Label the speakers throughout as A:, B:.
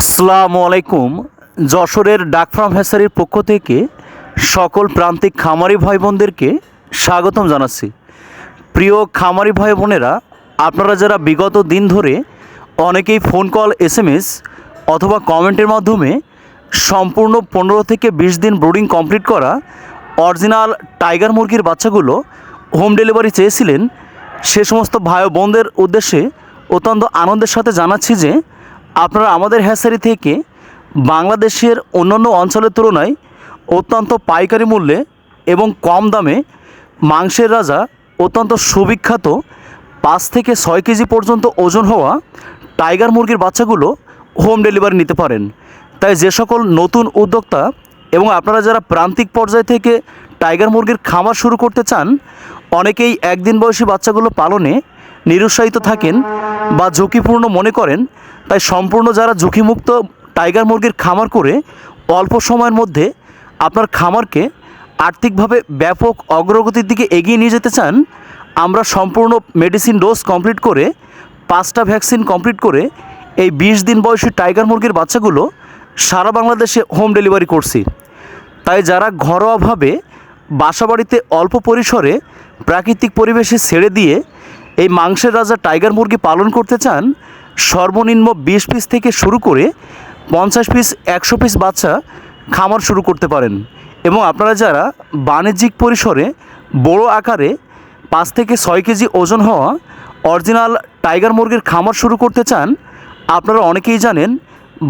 A: আসসালামু আলাইকুম। যশোরের ডাক ফার্ম হ্যাসারির পক্ষ থেকে সকল প্রান্তিক খামারি ভাই বোনদেরকে স্বাগতম জানাচ্ছি। প্রিয় খামারি ভাই বোনেরা আপনারা যারা বিগত দিন ধরে অনেকেই phone call S M S অথবা কমেন্টের মাধ্যমে সম্পূর্ণ পনেরো থেকে বিশ দিন ব্রোডিং কমপ্লিট করা অরিজিনাল টাইগার মুরগির বাচ্চাগুলো হোম ডেলিভারি চেয়েছিলেন, সে সমস্ত ভাই বোনদের উদ্দেশ্যে অত্যন্ত আনন্দের সাথে জানাচ্ছি যে আপনারা আমাদের হ্যাসারি থেকে বাংলাদেশের অন্যান্য অঞ্চলের তুলনায় অত্যন্ত পাইকারি মূল্যে এবং কম দামে মাংসের রাজা অত্যন্ত সুবিখ্যাত পাঁচ থেকে ছয় কেজি পর্যন্ত ওজন হওয়া টাইগার মুরগির বাচ্চাগুলো হোম ডেলিভারি নিতে পারেন। তাই যে সকল নতুন উদ্যোক্তা এবং আপনারা যারা প্রান্তিক পর্যায় থেকে টাইগার মুরগির খামার শুরু করতে চান, অনেকেই একদিন বয়সী বাচ্চাগুলো পালনে নিরুৎসাহিত থাকেন বা ঝুঁকিপূর্ণ মনে করেন তাই সম্পূর্ণ যারা ঝুঁকিমুক্ত টাইগার মুরগির খামার করে অল্প সময়ের মধ্যে আপনার খামারকে আর্থিকভাবে ব্যাপক অগ্রগতির দিকে এগিয়ে নিয়ে যেতে চান, আমরা সম্পূর্ণ মেডিসিন ডোজ কমপ্লিট করে, পাঁচটা ভ্যাকসিন কমপ্লিট করে এই বিশ দিন বয়সী টাইগার মুরগির বাচ্চাগুলো সারা বাংলাদেশে হোম ডেলিভারি করছি। তাই যারা ঘরোয়াভাবে বাসাবাড়িতে অল্প পরিসরে প্রাকৃতিক পরিবেশে ছেড়ে দিয়ে এই মাংসের রাজা টাইগার মুরগি পালন করতে চান সর্বনিম্ন বিশ পিস থেকে শুরু করে পঞ্চাশ পিস একশো পিস বাচ্চা খামার শুরু করতে পারেন। এবং আপনারা যারা বাণিজ্যিক পরিসরে বড় আকারে পাঁচ থেকে ছয় কেজি ওজন হওয়া অরিজিনাল টাইগার মুরগির খামার শুরু করতে চান, আপনারা অনেকেই জানেন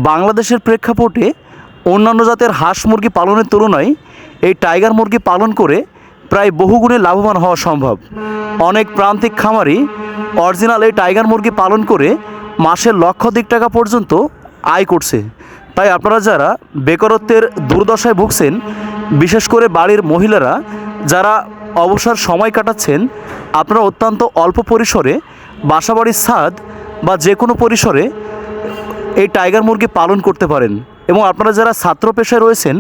A: বাংলাদেশের প্রেক্ষাপটে অন্যান্য জাতের হাঁস মুরগি পালনের তুলনায় এই টাইগার মুরগি পালন করে প্রায় বহুগুণে লাভবান হওয়া সম্ভব। অনেক প্রান্তিক খামারি অরিজিনাল এই টাইগার মুরগি পালন করে মাসে লক্ষাধিক টাকা পর্যন্ত আয় করছে। তাই আপনারা যারা বেকারত্বের দুর্দশায় ভুগছেন, বিশেষ করে বাড়ির মহিলারা, যারা অবসর সময় কাটাচ্ছেন, আপনারা অত্যন্ত অল্প পরিসরে বাসাবাড়ির ছাদ বা যে কোনো পরিসরে এই টাইগার মুরগি পালন করতে পারেন। এবং আপনারা যারা ছাত্র পেশায় রয়েছেন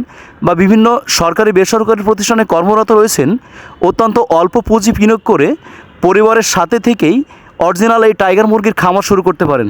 A: বা বিভিন্ন সরকারি বেসরকারি প্রতিষ্ঠানে কর্মরত রয়েছেন, অত্যন্ত অল্প পুঁজি বিনিয়োগ করে পরিবারের সাথে থেকেই অরিজিনাল এই টাইগার মুরগির খামার শুরু করতে পারেন।